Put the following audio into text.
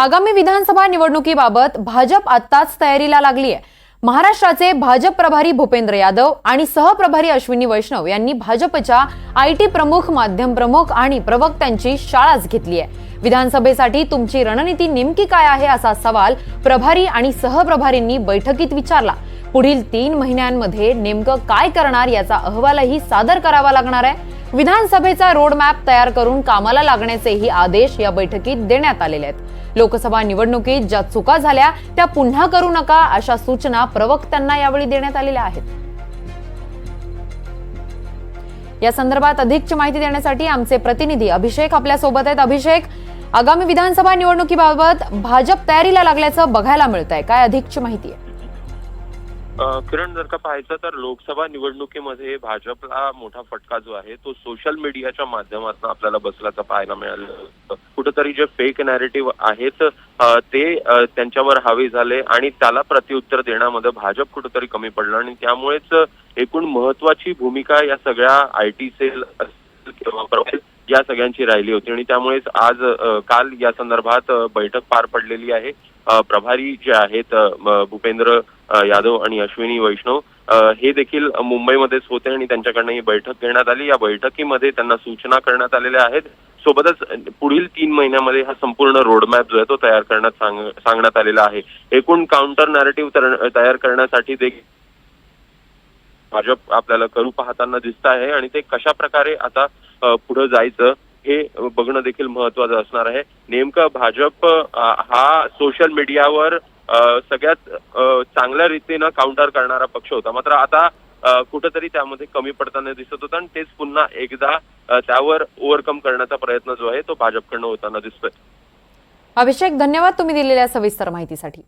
आगामी विधानसभा निवडणुकीबाबत भाजप आत्ताच तयारीला लागली आहे महाराष्ट्राचे भाजप प्रभारी भूपेंद्र यादव आणि सहप्रभारी अश्विनी वैष्णव यांनी भाजपच्या आय टी प्रमुख माध्यम प्रमुख आणि प्रवक्त्यांची शाळाच घेतली आहे विधानसभेसाठी तुमची रणनीती नेमकी काय आहे असा सवाल प्रभारी आणि सहप्रभारींनी बैठकीत विचारला. पुढील तीन महिन्यांमध्ये नेमकं काय करणार याचा अहवालही सादर करावा लागणार आहे. विधानसभेचा रोडमॅप तयार करून कामाला लागण्याचेही आदेश या बैठकीत देण्यात आलेले आहेत. लोकसभा निवडणुकीत ज्या चुका झाल्या त्या पुन्हा करू नका अशा सूचना प्रवक्त्यांना यावेळी देण्यात आलेल्या आहेत. या संदर्भात अधिकची माहिती देण्यासाठी आमचे प्रतिनिधी अभिषेक आपल्यासोबत आहेत. अभिषेक आगामी विधानसभा निवडणुकीबाबत भाजप तयारीला लागल्याचं बघायला मिळत आहे काय अधिकची माहिती आहे? किरण जर का पाहायचं तर लोकसभा निवडणुकीमध्ये भाजपला मोठा फटका जो आहे तो सोशल मीडियाच्या माध्यमातून आपल्याला बसल्याचं पाहायला मिळालं कुठंतरी जे फेक नॅरेटिव्ह आहेत ते त्यांच्यावर हवे झाले आणि त्याला प्रत्युत्तर देण्यामध्ये भाजप कुठंतरी कमी पडलं आणि त्यामुळेच एकूण महत्वाची भूमिका या सगळ्या आय टी सेल किंवा या सगळ्यांची राहिली होती आणि त्यामुळेच आज काल या संदर्भात बैठक पार पडलेली आहे. प्रभारी जे आहेत भूपेंद्र यादव आणि अश्विनी वैष्णव हे देखील मुंबईमध्येच होते आणि त्यांच्याकडनं ही बैठक घेण्यात आली. या बैठकीमध्ये त्यांना सूचना करण्यात आलेल्या आहेत. सोबतच पुढील तीन महिन्यामध्ये हा संपूर्ण रोडमॅप जो आहे तो तयार करण्यात सांग सांगण्यात आलेला आहे. एकूण काउंटर नॅरेटिव्ह तयार करण्यासाठी देखील भाजप आपल्याला करू पाहताना दिसत आहे आणि ते कशा प्रकारे आता पुढे जायचं हे बघणं देखील महत्वाचं असणार आहे. नेमकं भाजप हा सोशल मीडियावर सगळ्यात चांगल्या रीतीनं काउंटर करणारा पक्ष होता. मात्र आता कुठेतरी त्यामध्ये कमी पडताना दिसत होता आणि तेच पुन्हा एकदा त्यावर ओव्हरकम करण्याचा प्रयत्न जो आहे तो भाजपकडनं होताना दिसतोय. अभिषेक धन्यवाद तुम्ही दिलेल्या सविस्तर माहितीसाठी.